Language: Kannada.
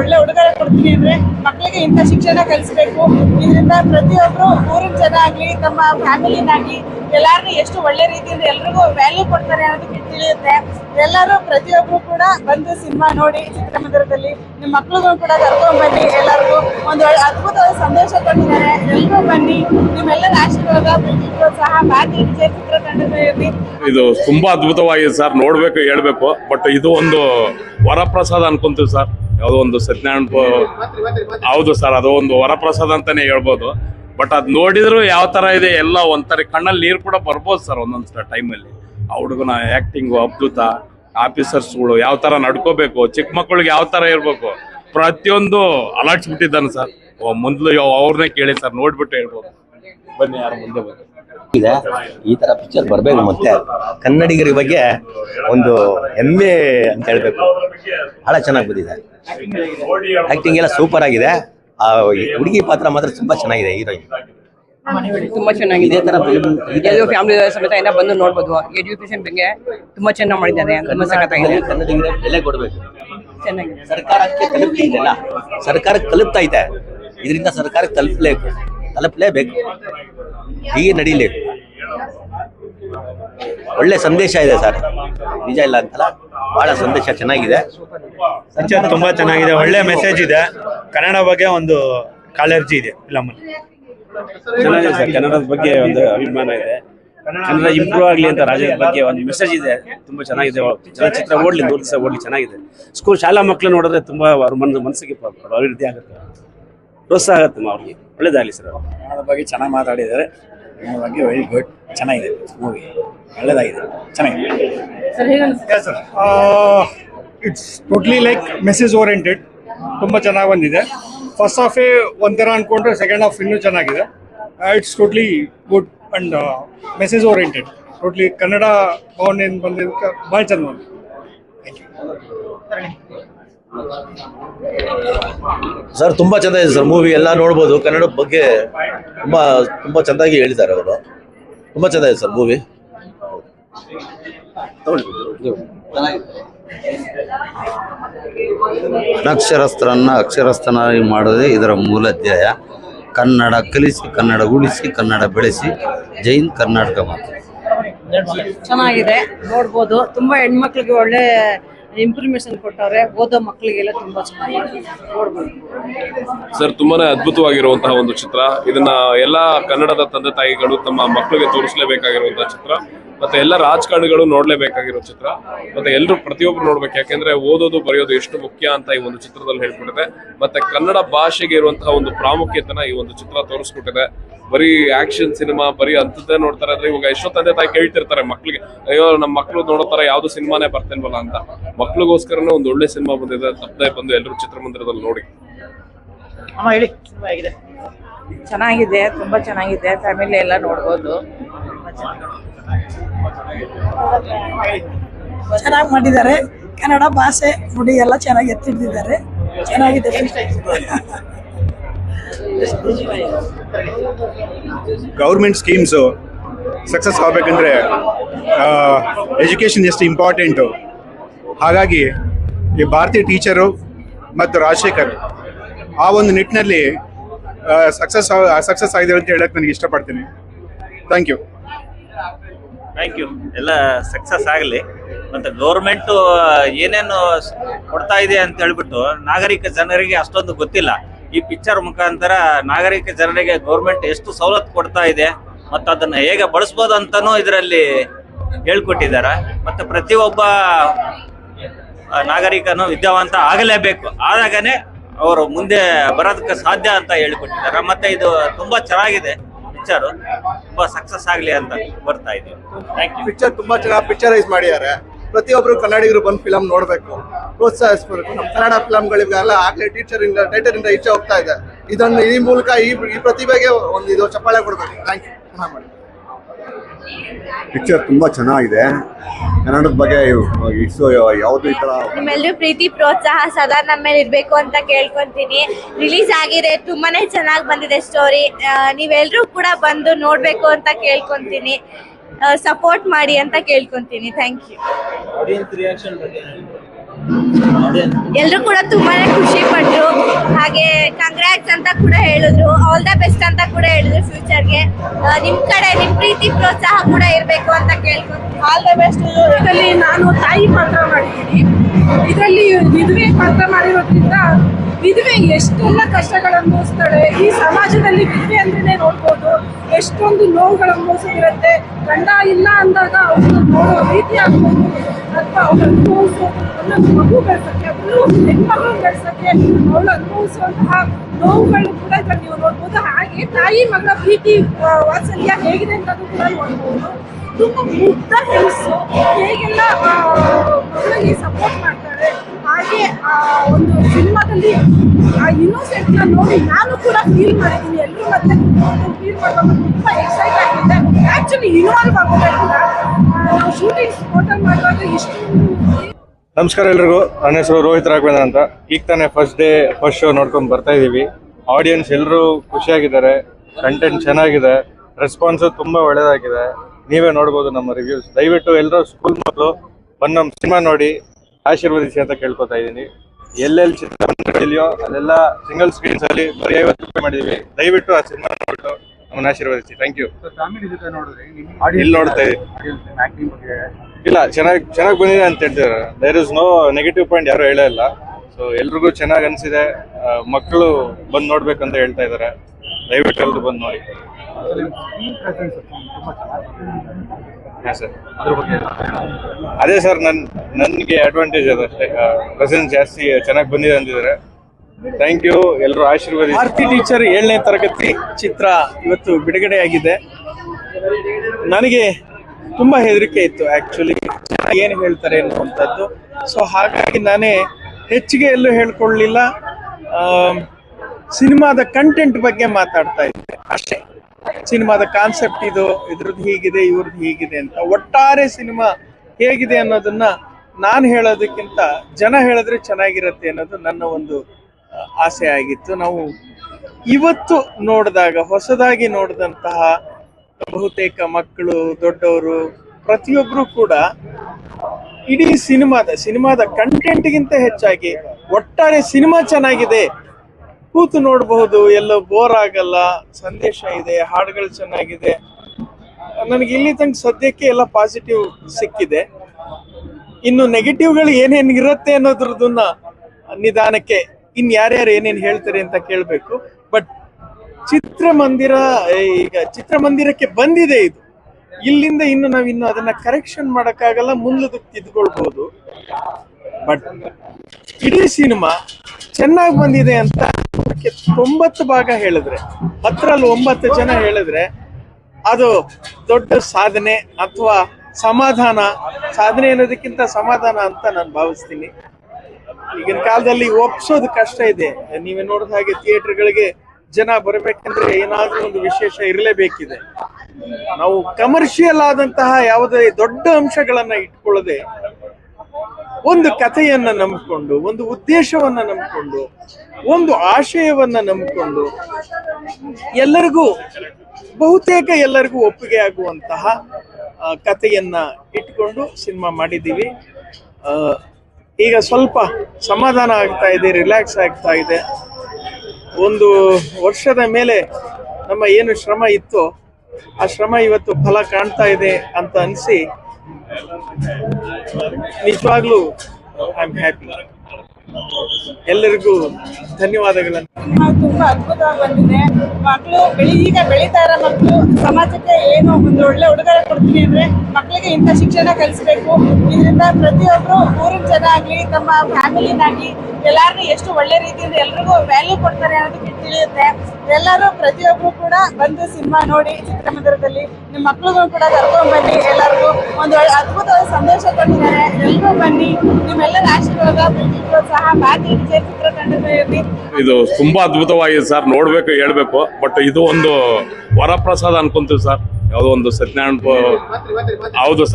ಒಳ್ಳೆ ಉಡುಗೊರೆ ಕೊಡ್ತೀನಿ ಅಂದ್ರೆ ಮಕ್ಕಳಿಗೆ ಇಂಥ ಶಿಕ್ಷಣ ಕಲಿಸ್ಬೇಕು. ಇದರಿಂದ ಪ್ರತಿಯೊಬ್ಬರು ಊರಿನ ಜನ ಆಗ್ಲಿ, ತಮ್ಮ ಫ್ಯಾಮಿಲಿನಾಗಿ ಎಲ್ಲಾರನ್ನೂ ಎಷ್ಟು ಒಳ್ಳೆ ರೀತಿಯಿಂದ ಎಲ್ರಿಗೂ ವ್ಯಾಲ್ಯೂ ಕೊಡ್ತಾರೆ ಅನ್ನೋದಕ್ಕೆ ತಿಳಿಯುತ್ತೆ. ಎಲ್ಲರೂ ಪ್ರತಿಯೊಬ್ರು ಕೂಡ ಬಂದು ಸಿನಿಮಾ ನೋಡಿ ಚಿತ್ರಮಂದಿರದಲ್ಲಿ ನಿಮ್ಮ ಮಕ್ಳಿಗೂ ಕೂಡ ಕರ್ಕೊಂಡ್ ಬನ್ನಿ, ಎಲ್ಲರಿಗೂ ಒಂದು ಅದ್ಭುತವಾದ ಸಂದೇಶ ಕೊಟ್ಟಿದ್ದಾರೆ. ಎಲ್ಲರೂ ಬನ್ನಿ, ನಿಮ್ಮೆಲ್ಲರ ಆಶೀರ್ವಾದ ಪ್ರೀತಿ ಪ್ರೋತ್ಸಾಹ ಬಾಕಿ ವಿಜಯ ಚಿತ್ರತಂಡದ ಇದು ತುಂಬಾ ಅದ್ಭುತವಾಗಿದೆ ಸರ್ ನೋಡ್ಬೇಕು, ಹೇಳ್ಬೇಕು ಬಟ್ ಇದು ಒಂದು ವರಪ್ರಸಾದ ಅನ್ಕೊಂತೀವಿ ಸರ್ ಯಾವುದೋ ಒಂದು ಸತ್ಯನಾರಾಯಣ ಹೌದು ಸರ್, ಅದು ಒಂದು ವರಪ್ರಸಾದ ಅಂತಾನೆ ಹೇಳ್ಬೋದು. ಬಟ್ ಅದ್ ನೋಡಿದ್ರು ಯಾವ ತರ ಇದೆ, ಎಲ್ಲ ಒಂಥರ ಕಣ್ಣಲ್ಲಿ ನೀರು ಕೂಡ ಬರ್ಬೋದು ಸರ್ ಒಂದೊಂದ್ ಟೈಮಲ್ಲಿ ಆ ಹುಡುಗನ ಆಕ್ಟಿಂಗು ಅದ್ಭುತ ಆಫೀಸರ್ಸ್ಗಳು ಯಾವ ತರ ನಡ್ಕೋಬೇಕು, ಚಿಕ್ಕ ಮಕ್ಕಳಿಗೆ ಯಾವ ತರ ಇರ್ಬೇಕು, ಪ್ರತಿಯೊಂದು ಅಲಾಡ್ಸ್ಬಿಟ್ಟಿದ್ದಾನೆ ಸರ್. ಮೊದಲು ಅವ್ರನ್ನೇ ಕೇಳಿ ಸರ್, ನೋಡ್ಬಿಟ್ಟು ಹೇಳ್ಬೋದು. ಬನ್ನಿ ಯಾರು ಮುಂದೆ ಬನ್ನಿ. ಇದೆ ಈ ತರ ಪಿಕ್ಚರ್ ಬರಬೇಕು ಮತ್ತೆ. ಕನ್ನಡಿಗರ ಬಗ್ಗೆ ಒಂದು ಹೆಮ್ಮೆ ಅಂತ ಹೇಳ್ಬೇಕು. ಬಹಳ ಚೆನ್ನಾಗಿ ಬಂದಿದೆ. ಆಕ್ಟಿಂಗ್ ಎಲ್ಲ ಸೂಪರ್ ಆಗಿದೆ. ಆ ಹುಡುಗಿ ಪಾತ್ರ ಮಾತ್ರ ತುಂಬಾ ಚೆನ್ನಾಗಿದೆ ಹೀರೋಯಿನ್. ತುಂಬಾ ಚೆನ್ನಾಗಿದೆ. ಇದೇ ತರ ಫ್ಯಾಮಿಲಿ ಸಮೇತ ಎಲ್ಲ ಬಂದು ನೋಡ್ಬೋದು. ಎಜುಕೇಶನ್ ಬಗ್ಗೆ ತುಂಬಾ ಚೆನ್ನಾಗಿ ಮಾಡಿದ್ದಾರೆ ತುಂಬಾ ಸಖತ್ತಾಗಿದೆ ಕನ್ನಡಿಗರ ಬೆಲೆ ಕೊಡ್ಬೇಕು. ಚೆನ್ನಾಗಿದೆ. ಸರ್ಕಾರಕ್ಕೆ ತಲುಪ್ತಿಲ್ಲ ಸರ್ಕಾರಕ್ಕೆ ತಲುಪ್ತಾ ಇದೆ. ಇದರಿಂದ ಸರ್ಕಾರಕ್ಕೆ ತಲುಪಲೇಬೇಕು. ತಲುಪಲೇಬೇಕು. ಹೀಗೆ ನಡೀಲಿ ಒಳ್ಳೆ ಸಂದೇಶ ಇದೆ ಸರ್. ನಿಜ ಇಲ್ಲ ಅಂತಲ್ಲ ಬಹಳ ಸಂದೇಶ ಚೆನ್ನಾಗಿದೆ. ತುಂಬಾ ಚೆನ್ನಾಗಿದೆ ಒಳ್ಳೆ ಮೆಸೇಜ್ ಇದೆ. ಕನ್ನಡ ಬಗ್ಗೆ ಒಂದು ಕಾಳಜಿ ಇದೆ ಫಿಲಮ್ ಚೆನ್ನಾಗಿದೆ ಸರ್ ಕನ್ನಡದ ಬಗ್ಗೆ ಒಂದು ಅಭಿಮಾನ ಇದೆ. ಕನ್ನಡ ಇಂಪ್ರೂವ್ ಆಗಲಿ ಅಂತ ರಾಜ್ಯದ ಬಗ್ಗೆ ಒಂದು ಮೆಸೇಜ್ ಇದೆ ತುಂಬಾ ಚೆನ್ನಾಗಿದೆ. ಚಲನಚಿತ್ರ ಓಡ್ಲಿ ನೂರು ದಿವಸ ಓಡ್ಲಿ ಚೆನ್ನಾಗಿದೆ. ಸ್ಕೂಲ್ ಶಾಲಾ ಮಕ್ಕಳು ನೋಡಿದ್ರೆ ತುಂಬಾ ಅವ್ರ ಮನ ಮನಸ್ಸಿಗೆ ಅಭಿವೃದ್ಧಿ ಆಗುತ್ತೆ. ಪ್ರೋತ್ಸಾಹ ಆಗುತ್ತೆ ಅವ್ರಿಗೆ. ಒಳ್ಳೇದಾಗಲಿ ಸರ್ ಕನ್ನಡದ ಬಗ್ಗೆ ಚೆನ್ನಾಗಿ ಮಾತಾಡಿದ್ದಾರೆ. ಬಗ್ಗೆ ವೆರಿ ಗುಡ್ ಚೆನ್ನಾಗಿದೆ ಮೂವಿ ಒಳ್ಳೇದಾಗಿದೆ. ಚೆನ್ನಾಗಿದೆ. It's totally like message oriented ತುಂಬ ಚೆನ್ನಾಗಿ ಬಂದಿದೆ. ಫಸ್ಟ್ ಹಾಫೇ ಒಂಥರ ಅಂದ್ಕೊಂಡ್ರೆ ಸೆಕೆಂಡ್ ಹಾಫ್ ಇನ್ನೂ ಚೆನ್ನಾಗಿದೆ. It's totally good and message oriented totally Kannada ಭಾವನೆಯಿಂದ ಬಂದಿದ್ದಕ್ಕೆ ಭಾಳ ಚೆಂದ ಬಂದಿದೆ. ಸರ್ ತುಂಬಾ ಚೆನ್ನಾಗಿದೆ ಸರ್ ಮೂವಿ ಎಲ್ಲ ನೋಡ್ಬೋದು. ಕನ್ನಡ ಬಗ್ಗೆ ತುಂಬಾ ತುಂಬಾ ಚೆನ್ನಾಗಿ ಹೇಳಿದ್ದಾರೆ ಅವರು. ತುಂಬಾ ಚೆನ್ನಾಗಿದೆ ಸರ್ ಮೂವಿ ಅನಕ್ಷರಸ್ಥರನ್ನ ಅಕ್ಷರಸ್ಥನಾಗಿ ಮಾಡೋದೇ ಇದರ ಮೂಲ ಅಧ್ಯಾಯ. ಕನ್ನಡ ಕಲಿಸಿ ಕನ್ನಡ ಉಳಿಸಿ ಕನ್ನಡ ಬೆಳೆಸಿ. ಜೈನ್ ಕರ್ನಾಟಕ ಮಾತು. ಚೆನ್ನಾಗಿದೆ. ನೋಡ್ಬೋದು. ತುಂಬಾ ಹೆಣ್ಮಕ್ಳಿಗೆ ಒಳ್ಳೆ ಇಂಪ್ರೂವ್ಮೇಷನ್ ಕೊಟ್ಟವ್ರೆ. ಓದೋ ಮಕ್ಕಳಿಗೆಲ್ಲ ತುಂಬಾ ಚೆನ್ನಾಗಿದೆ. ನೋಡ್ಬೋದು. ಸರ್ ತುಂಬಾನೇ ಅದ್ಭುತವಾಗಿರುವಂತಹ ಒಂದು ಚಿತ್ರ. ಇದನ್ನ ಎಲ್ಲಾ ಕನ್ನಡದ ತಂದೆ ತಾಯಿಗಳು ತಮ್ಮ ಮಕ್ಕಳಿಗೆ ತೋರಿಸಲೇಬೇಕಾಗಿರುವಂತಹ ಚಿತ್ರ. ಮತ್ತೆ ಎಲ್ಲ ರಾಜಕಾರಣಿಗಳು ನೋಡ್ಲೇಬೇಕಾಗಿರೋ ಚಿತ್ರ. ಮತ್ತೆ ಎಲ್ಲರೂ ಪ್ರತಿಯೊಬ್ರು ನೋಡ್ಬೇಕು ಯಾಕೆಂದ್ರೆ ಓದೋದು ಬರೆಯೋದು ಎಷ್ಟು ಮುಖ್ಯ ಅಂತ ಈ ಒಂದು ಚಿತ್ರದಲ್ಲಿ ಹೇಳ್ಕೊಟ್ಟಿದೆ. ಮತ್ತೆ ಕನ್ನಡ ಭಾಷೆಗೆ ಇರುವಂತಹ ಒಂದು ಪ್ರಾಮುಖ್ಯತೆನ ಈ ಒಂದು ಚಿತ್ರ ತೋರಿಸ್ಕೊಟ್ಟಿದೆ. ಬರೀ ಆಕ್ಷನ್ ಸಿನಿಮಾ ಬರೀ ಅಂತದ್ದೇ ನೋಡ್ತಾರೆ. ಅಂದ್ರೆ ಇವಾಗ ಎಷ್ಟೋ ತಂದೆ ತಾಯಿ ಕೇಳ್ತಿರ್ತಾರೆ ಮಕ್ಳಿಗೆ ಅಯ್ಯೋ ನಮ್ಮ ಮಕ್ಳು ನೋಡೋ ತರ ಯಾವ್ದು ಸಿನಿಮಾನೇ ಬರ್ತಿಲ್ವಲ್ಲ ಅಂತ. ಮಕ್ಳಿಗೋಸ್ಕರನೇ ಒಂದು ಒಳ್ಳೆ ಸಿನಿಮಾ ಬಂದಿದೆ. ತಪ್ಪದೆ ಬಂದು ಎಲ್ಲರೂ ಚಿತ್ರಮಂದಿರದಲ್ಲಿ ನೋಡಿ. ಚೆನ್ನಾಗಿದೆ. ತುಂಬಾ ಚೆನ್ನಾಗಿದೆ. ಫ್ಯಾಮಿಲಿ ಎಲ್ಲ ನೋಡ್ಬೋದು. ಚೆನ್ನಾಗಿ ಮಾಡಿದ್ದಾರೆ. ಕನ್ನಡ ಭಾಷೆ ನುಡಿ ಎಲ್ಲ ಚೆನ್ನಾಗಿ ಎತ್ತಿಡ್ತಿದ್ದಾರೆ ಚೆನ್ನಾಗಿದೆ. ಗೌರ್ಮೆಂಟ್ ಸ್ಕೀಮ್ಸು ಸಕ್ಸಸ್ ಆಗಬೇಕಂದ್ರೆ ಎಜುಕೇಷನ್ ಎಷ್ಟು ಇಂಪಾರ್ಟೆಂಟು. ಹಾಗಾಗಿ ಈ ಭಾರತೀಯ ಟೀಚರು ಮತ್ತು ರಾಜಶೇಖರ್, ಆ ಒಂದು ನಿಟ್ಟಿನಲ್ಲಿ ಸಕ್ಸಸ್ ಸಕ್ಸಸ್ ಆಗಿದೆ ಅಂತ ಹೇಳಕ್ಕೆ ನನಗೆ ಇಷ್ಟಪಡ್ತೀನಿ. Thank you. ಥ್ಯಾಂಕ್ ಯು ಎಲ್ಲ ಸಕ್ಸಸ್ ಆಗಲಿ. ಮತ್ತು ಗೌರ್ಮೆಂಟು ಏನೇನು ಕೊಡ್ತಾ ಇದೆ ಅಂತ ಹೇಳ್ಬಿಟ್ಟು ನಾಗರಿಕ ಜನರಿಗೆ ಅಷ್ಟೊಂದು ಗೊತ್ತಿಲ್ಲ. ಈ ಪಿಕ್ಚರ್ ಮುಖಾಂತರ ನಾಗರಿಕ ಜನರಿಗೆ ಗೌರ್ಮೆಂಟ್ ಎಷ್ಟು ಸವಲತ್ತು ಕೊಡ್ತಾ ಇದೆ ಮತ್ತು ಅದನ್ನು ಹೇಗೆ ಬಳಸ್ಬೋದು ಅಂತಾನೂ ಇದರಲ್ಲಿ ಹೇಳ್ಕೊಟ್ಟಿದ್ದಾರೆ. ಮತ್ತೆ ಪ್ರತಿಯೊಬ್ಬ ನಾಗರಿಕನು ವಿದ್ಯಾವಂತ ಆಗಲೇಬೇಕು. ಆದಾಗನೇ ಅವರು ಮುಂದೆ ಬರೋದಕ್ಕೆ ಸಾಧ್ಯ ಅಂತ ಹೇಳಿಕೊಟ್ಟಿದ್ದಾರೆ. ಮತ್ತೆ ಇದು ತುಂಬಾ ಚೆನ್ನಾಗಿದೆ ಪಿಕ್ಚರು ತುಂಬಾ ಸಕ್ಸಸ್ ಆಗಲಿ ಅಂತ ಬರ್ತಾ ಇದ್ದೀವಿ. ಥ್ಯಾಂಕ್ ಯು ಪಿಕ್ಚರ್ ತುಂಬಾ ಚೆನ್ನಾಗಿ ಪಿಕ್ಚರೈಸ್ ಮಾಡಿದ್ದಾರೆ. ಪ್ರತಿಯೊಬ್ಬರು ಕನ್ನಡಿಗರು ಬಂದು ಫಿಲಮ್ ನೋಡಬೇಕು. ಪ್ರೋತ್ಸಾಹಿಸಬೇಕು. ನಮ್ಮ ಕನ್ನಡ ಫಿಲಮ್ಗಳಿಗೆಲ್ಲ ಆಗಲೇ ಟೀಚರ್ ಇಂದ ಟೈಟರ್ ಇಂದ ಈಚೆ ಹೋಗ್ತಾ ಇದೆ. ಇದನ್ನು ಈ ಮೂಲಕ ಈ ಪ್ರತಿಭೆಗೆ ಒಂದು ಇದು, ಚಪ್ಪಾಳೆ ಕೊಡಬೇಕು. ಥ್ಯಾಂಕ್ ಯು ಚೆನ್ನಾಗಿ ಮಾಡಿ ಪಿಕ್ಚರ್ ತುಂಬಾ ಚೆನ್ನಾಗಿದೆ. ಕನ್ನಡದ ಬಗ್ಗೆ ಇಷ್ಟು ಯಾವುದು ಈ ತರ? ನಿಮ್ಮೆಲ್ಲರೂ ಪ್ರೀತಿ ಪ್ರೋತ್ಸಾಹ ಸದಾ ನಮ್ಮ ಮೇಲೆ ಇರಬೇಕು ಅಂತ ಕೇಳ್ಕೊಂತೀನಿ. ರಿಲೀಸ್ ಆಗಿದೆ ತುಂಬಾನೇ ಚೆನ್ನಾಗಿ ಬಂದಿದೆ ಸ್ಟೋರಿ ನೀವೆಲ್ಲರೂ ಕೂಡ ಬಂದು ನೋಡ್ಬೇಕು ಅಂತ ಕೇಳ್ಕೊಂತೀನಿ. ಸಪೋರ್ಟ್ ಮಾಡಿ ಅಂತ ಕೇಳ್ಕೊಂತೀನಿ. ಥ್ಯಾಂಕ್ ಯು ಎಲ್ಲರೂ ಕೂಡ ತುಂಬಾನೇ ಖುಷಿ ಪಟ್ರು. ಹಾಗೆ ಕಂಗ್ರಾಟ್ಸ್ ಅಂತ ಕೂಡ ಹೇಳಿದ್ರು. ಆಲ್ ದ ಬೆಸ್ಟ್ ಅಂತ ಕೂಡ ಹೇಳಿದ್ರು ಫ್ಯೂಚರ್ಗೆ ನಿಮ್ ಕಡೆ ನಿಮ್ ಪ್ರೀತಿ, ಪ್ರೋತ್ಸಾಹ ಕೂಡ ಇರಬೇಕು ಅಂತ ಕೇಳ್ಕೊಂಡು ಆಲ್ ದ ಬೆಸ್ಟ್ ಇದರಲ್ಲಿ ನಾನು ತಾಯಿ ಪಾತ್ರ ಮಾಡಿದ್ದೀನಿ. ಇದರಲ್ಲಿ ವಿಧವೆ ಪಾತ್ರ ಮಾಡಿರೋದ್ರಿಂದ ವಿಧವೆ ಎಷ್ಟೆಲ್ಲ ಕಷ್ಟಗಳನ್ನು ಅನುಭವಿಸ್ತಾಳೆ. ಈ ಸಮಾಜದಲ್ಲಿ ವಿಧವೆ ಅಂದ್ರೆ ನೋಡ್ಬೋದು. ಎಷ್ಟೊಂದು ನೋವುಗಳು ಅನುಭವಿಸಿರುತ್ತೆ ಗಂಡ ಇಲ್ಲ ಅಂದಾಗ ಅವ್ರನ್ನ ನೋಡೋ ರೀತಿ ಆಗ್ಬೋದು. ಅಥವಾ ಅವ್ರು ಅನುಭವಿಸೋದು ಒಂದೊಂದು ಮಗು ಬೆಳೆಸಕ್ಕೆ ಅದರಲ್ಲೂ ಹೆಣ್ಮಗಳು ಬೆಳೆಸಕ್ಕೆ ಅವಳು ಅನುಭವಿಸುವಂತಹ ನೋವುಗಳು ಕೂಡ ಇದರಲ್ಲಿ ನೀವು ನೋಡ್ಬೋದು ಹಾಗೆ ತಾಯಿ ಮಗಳ ಪ್ರೀತಿ ವಾತ್ಸಲ್ಯ ಹೇಗಿದೆ ಅನ್ನೋದು ಕೂಡ ನೋಡ್ಬೋದು ತುಂಬ ಮುಗ್ಧ ಹೆಂಗಸು ಹೇಗೆಲ್ಲ ಮಗಳಿಗೆ ಸಪೋರ್ಟ್ ಮಾಡ್ತಾರೆ ಹಾಗೆ ಒಂದು ಸಿನಿಮಾದಲ್ಲಿ ಆ ಇನ್ನೋಸೆಂಟ್ ನೋಡಿ ನಾನು ಕೂಡ ಫೀಲ್ ಮಾಡಿದ್ದೀನಿ ಮತ್ತೆ ಫೀಲ್ ಎಕ್ಸೈಟ್ ಇನ್ವಾಲ್ವ್ ನಾವು ಶೂಟಿಂಗ್ ಹೋಟೆಲ್ ಮಾಡುವಾಗ ಇಷ್ಟು ನಮಸ್ಕಾರ ಎಲ್ರಿಗೂ. ನನ್ನ ಹೆಸರು ರೋಹಿತ್ ರಾಘವೇಂದ್ರ ಅಂತ. ಈಗ ತಾನೇ ಫಸ್ಟ್ ಡೇ ಫಸ್ಟ್ ಶೋ ನೋಡ್ಕೊಂಡು ಬರ್ತಾ ಇದೀವಿ ಆಡಿಯನ್ಸ್ ಎಲ್ಲರೂ ಖುಷಿಯಾಗಿದ್ದಾರೆ. ಕಂಟೆಂಟ್ ಚೆನ್ನಾಗಿದೆ. ರೆಸ್ಪಾನ್ಸು ತುಂಬಾ ಒಳ್ಳೆಯದಾಗಿದೆ ನೀವೇ ನೋಡ್ಬೋದು ನಮ್ಮ ರಿವ್ಯೂಸ್ ದಯವಿಟ್ಟು ಎಲ್ಲರೂ ಸ್ಕೂಲ್ ಮಕ್ಕಳು ಬಂದು ನಮ್ಮ ಸಿನಿಮಾ ನೋಡಿ ಆಶೀರ್ವದಿಸಿ ಅಂತ ಕೇಳ್ಕೊತಾ ಇದ್ದೀನಿ. ಎಲ್ಲೆಲ್ಲಿ ಚಿತ್ರಮಂದಿರದಲ್ಲಿಯೋ ಅಲ್ಲೆಲ್ಲ ಸಿಂಗಲ್ ಸ್ಕ್ರೀನ್ಸ್ ಅಲ್ಲಿ ಬರೀ ಐವತ್ತು ರೂಪಾಯಿ ಮಾಡಿದೀವಿ ದಯವಿಟ್ಟು ಆ ಸಿನಿಮಾ ನೋಡ್ಬಿಟ್ಟು ನಮ್ಮನ್ನ ಆಶೀರ್ವದಿಸಿ. ಥ್ಯಾಂಕ್ ಯು ಇಲ್ಲಿ ನೋಡ್ತಾ ಇದ್ದೀವಿ ಇಲ್ಲ ಚೆನ್ನಾಗಿ ಚೆನ್ನಾಗಿ ಬಂದಿದೆ ಅಂತ ಹೇಳ್ತಿದ್ದಾರೆ. There is no negative point ಯಾರು ಹೇಳೇ ಇಲ್ಲ. ಸೊ ಎಲ್ರಿಗೂ ಚೆನ್ನಾಗಿ ಅನ್ಸಿದೆ. ಮಕ್ಕಳು ಬಂದು ನೋಡ್ಬೇಕಂತ ಹೇಳ್ತಾ ಇದ್ದಾರೆ. ದಯವಿಟ್ಟು ಎಲ್ಲರೂ ಬಂದು ನೋಡಿ. ಸರ್. ಅದೇ ಸರ್ ನನ್ ನನಗೆ ಅಡ್ವಾಂಟೇಜ್ ಅದಷ್ಟೇ ಪ್ರೆಸೆನ್ಸ್ ಜಾಸ್ತಿ ಚೆನ್ನಾಗಿ ಬಂದಿದೆ ಅಂತಿದ್ದಾರೆ ಥ್ಯಾಂಕ್ ಯು ಎಲ್ಲರೂ ಆಶೀರ್ವಾದ ಆರ್ತಿ ಟೀಚರ್ ಏಳನೇ ತರಗತಿ ಚಿತ್ರ ಇವತ್ತು ಬಿಡುಗಡೆಯಾಗಿದೆ. ನನಗೆ ತುಂಬ ಹೆದರಿಕೆ ಇತ್ತು ಆಕ್ಚುಲಿ ಏನು ಹೇಳ್ತಾರೆ ಅನ್ನುವಂಥದ್ದು. ಸೊ ಹಾಗಾಗಿ ನಾನೇ ಹೆಚ್ಚಿಗೆ ಎಲ್ಲೂ ಹೇಳ್ಕೊಳ್ಳಿಲ್ಲ. ಆಮ್, ಸಿನಿಮಾದ ಕಂಟೆಂಟ್ ಬಗ್ಗೆ ಮಾತಾಡ್ತಾ ಇದ್ದೆ. ಅಷ್ಟೇ. ಸಿನಿಮಾದ ಕಾನ್ಸೆಪ್ಟ್ ಇದು, ಇದ್ರದ್ದು ಹೀಗಿದೆ, ಇವ್ರದ್ದು ಹೀಗಿದೆ ಅಂತ. ಒಟ್ಟಾರೆ ಸಿನಿಮಾ ಹೇಗಿದೆ ಅನ್ನೋದನ್ನ ನಾನು ಹೇಳೋದಕ್ಕಿಂತ ಜನ ಹೇಳಿದ್ರೆ ಚೆನ್ನಾಗಿರುತ್ತೆ ಅನ್ನೋದು ನನ್ನ ಒಂದು ಆಸೆ ಆಗಿತ್ತು. ನಾವು ಇವತ್ತು ನೋಡಿದಾಗ, ಹೊಸದಾಗಿ ನೋಡಿದಂತಹ ಬಹುತೇಕ ಮಕ್ಕಳು, ದೊಡ್ಡವರು ಪ್ರತಿಯೊಬ್ಬರು ಕೂಡ ಇಡೀ ಸಿನಿಮಾದ ಸಿನಿಮಾದ ಕಂಟೆಂಟ್ಗಿಂತ ಹೆಚ್ಚಾಗಿ ಒಟ್ಟಾರೆ ಸಿನಿಮಾ ಚೆನ್ನಾಗಿದೆ ಕೂತು ನೋಡಬಹುದು, ಎಲ್ಲೋ ಬೋರ್ ಆಗಲ್ಲ, ಸಂದೇಶ ಇದೆ, ಹಾಡುಗಳು ಚೆನ್ನಾಗಿದೆ. ನನಗೆ ಇಲ್ಲಿ ತನಕ ಸದ್ಯಕ್ಕೆ ಎಲ್ಲ ಪಾಸಿಟಿವ್ ಸಿಕ್ಕಿದೆ. ಇನ್ನು ನೆಗೆಟಿವ್ಗಳು ಏನೇನು ಇರುತ್ತೆ ಅನ್ನೋದ್ರದನ್ನ ನಿಧಾನಕ್ಕೆ ಇನ್ ಯಾರ್ಯಾರು ಏನೇನು ಹೇಳ್ತಾರೆ ಅಂತ ಕೇಳಬೇಕು. ಬಟ್ ಚಿತ್ರಮಂದಿರ ಈಗ ಚಿತ್ರಮಂದಿರಕ್ಕೆ ಬಂದಿದೆ ಇದು. ಇಲ್ಲಿಂದ ಇನ್ನು ನಾವಿನ್ನು ಅದನ್ನ ಕರೆಕ್ಷನ್ ಮಾಡೋಕ್ಕಾಗಲ್ಲ, ಮುಂದಕ್ಕೆ ತಿದ್ಕೊಳ್ಬಹುದು. ಬಟ್ ಇಡೀ ಸಿನಿಮಾ ಚೆನ್ನಾಗಿ ಬಂದಿದೆ ಅಂತ ತೊಂಬತ್ತು ಭಾಗ ಹೇಳಿದ್ರೆ ಹತ್ತರಲ್ಲಿ ಒಂಬತ್ತು ಜನ ಹೇಳಿದ್ರೆ ಅದು ದೊಡ್ಡ ಸಾಧನೆ ಅಥವಾ ಸಮಾಧಾನ. ಸಾಧನೆ ಅನ್ನೋದಕ್ಕಿಂತ ಸಮಾಧಾನ ಅಂತ ನಾನು ಭಾವಿಸ್ತೀನಿ. ಈಗಿನ ಕಾಲದಲ್ಲಿ ಒಪ್ಸೋದು ಕಷ್ಟ ಇದೆ. ನೀವೇ ನೋಡಿದ ಹಾಗೆ ಥಿಯೇಟರ್ಗಳಿಗೆ ಜನ ಬರಬೇಕಂದ್ರೆ ಏನಾದ್ರೂ ಒಂದು ವಿಶೇಷ ಇರಲೇಬೇಕಿದೆ. ನಾವು ಕಮರ್ಷಿಯಲ್ ಆದಂತಹ ಯಾವುದೇ ದೊಡ್ಡ ಅಂಶಗಳನ್ನ ಇಟ್ಕೊಳ್ಳದೆ ಒಂದು ಕಥೆಯನ್ನ ನಂಬಿಕೊಂಡು, ಒಂದು ಉದ್ದೇಶವನ್ನ ನಂಬಿಕೊಂಡು, ಒಂದು ಆಶಯವನ್ನ ನಂಬಿಕೊಂಡು ಎಲ್ಲರಿಗೂ, ಬಹುತೇಕ ಎಲ್ಲರಿಗೂ ಒಪ್ಪಿಗೆ ಆಗುವಂತಹ ಕಥೆಯನ್ನ ಇಟ್ಕೊಂಡು ಸಿನಿಮಾ ಮಾಡಿದ್ದೀವಿ. ಈಗ ಸ್ವಲ್ಪ ಸಮಾಧಾನ ಆಗ್ತಾ ಇದೆ, ರಿಲ್ಯಾಕ್ಸ್ ಆಗ್ತಾ ಇದೆ. ಒಂದು ವರ್ಷದ ಮೇಲೆ ನಮ್ಮ ಏನು ಶ್ರಮ ಇತ್ತು, ಆ ಶ್ರಮ ಇವತ್ತು ಫಲ ಕಾಣ್ತಾ ಇದೆ ಅಂತ ಅನಿಸಿ ನಿಜವಾಗ್ಲೂ ಐ ಆಮ್ ಹ್ಯಾಪಿ ಎಲ್ಲರಿಗೂ ಧನ್ಯವಾದಗಳನ್ನು. ತುಂಬಾ ಅದ್ಭುತವಾಗಿ ಬಂದಿದೆ. ಮಕ್ಕಳು ಬೆಳಿ, ಈಗ ಬೆಳೀತಾ ಇರೋ ಮಕ್ಕಳು ಸಮಾಜಕ್ಕೆ ಏನು ಒಂದು ಒಳ್ಳೆ ಉಡುಗೊರೆ ಕೊಡ್ತೀನಿ ಅಂದ್ರೆ ಮಕ್ಕಳಿಗೆ ಇಂಥ ಶಿಕ್ಷಣ ಕಲಿಸ್ಬೇಕು. ಇದರಿಂದ ಪ್ರತಿಯೊಬ್ರು ಊರಿನ ಜನ ಆಗ್ಲಿ, ತಮ್ಮ ಫ್ಯಾಮಿಲಿನಾಗ್ಲಿ ಎಲ್ಲಾರು ಎಷ್ಟು ಒಳ್ಳೆ ರೀತಿಯಿಂದ ಎಲ್ರಿಗೂ ವ್ಯಾಲ್ಯೂ ಕೊಡ್ತಾರೆ ಅನ್ನೋದಕ್ಕೆ ತಿಳಿಯುತ್ತೆ. ಎಲ್ಲರೂ ಪ್ರತಿಯೊಬ್ರು ಕೂಡ ಬಂದು ಸಿನಿಮಾ ನೋಡಿ ಚಿತ್ರಮಂದಿರದಲ್ಲಿ ನಿಮ್ಮ ಮಕ್ಳಿಗೂ ಕೂಡ ಕರ್ಕೊಂಡ್ ಬನ್ನಿ, ಎಲ್ಲರಿಗೂ ಒಂದು ಅದ್ಭುತವಾದ ಸಂದೇಶ ಕೊಟ್ಟಿದ್ದಾರೆ. ಎಲ್ಲರೂ ಬನ್ನಿ, ನಿಮ್ಮೆಲ್ಲರ ಆಶೀರ್ವಾದ, ಪ್ರೀತಿ, ಪ್ರೋತ್ಸಾಹ. ಇದು ತುಂಬಾ ಅದ್ಭುತವಾಗಿದೆ ಸರ್ ನೋಡ್ಬೇಕು, ಹೇಳ್ಬೇಕು ಬಟ್ ಇದು ಒಂದು ವರಪ್ರಸಾದ ಅನ್ಕೊಂತೀವಿ ಸರ್ ಯಾವುದೋ ಒಂದು ಸತ್ಯನಾರಾಯಣ ಹೌದು ಸರ್